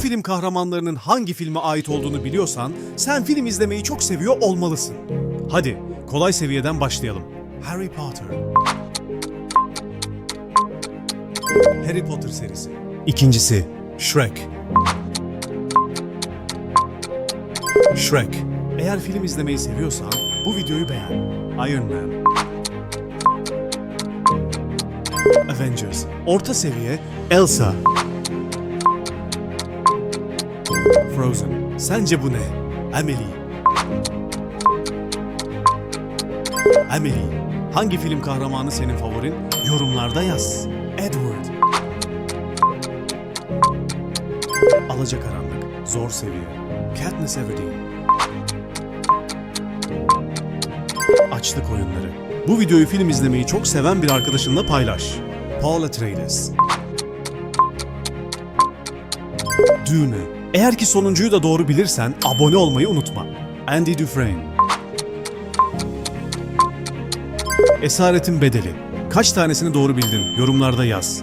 film kahramanlarının hangi filme ait olduğunu biliyorsan sen film izlemeyi çok seviyor olmalısın. Hadi kolay seviyeden başlayalım. Harry Potter. Harry Potter serisi. İkincisi Shrek. Shrek. Eğer film izlemeyi seviyorsan bu videoyu beğen. Iron Man. Avengers. Orta seviye Elsa. Frozen. Sence bu ne? Amelie. Amelie. Hangi film kahramanı senin favorin? Yorumlarda yaz. Edward. Alacakaranlık. Zor seviye. Katniss Everdeen. Açlık oyunları. Bu videoyu film izlemeyi çok seven bir arkadaşınla paylaş. Paul Atreides. Dune. Eğer ki sonuncuyu da doğru bilirsen abone olmayı unutma. Andy Dufresne. Esaretin bedeli. Kaç tanesini doğru bildin? Yorumlarda yaz.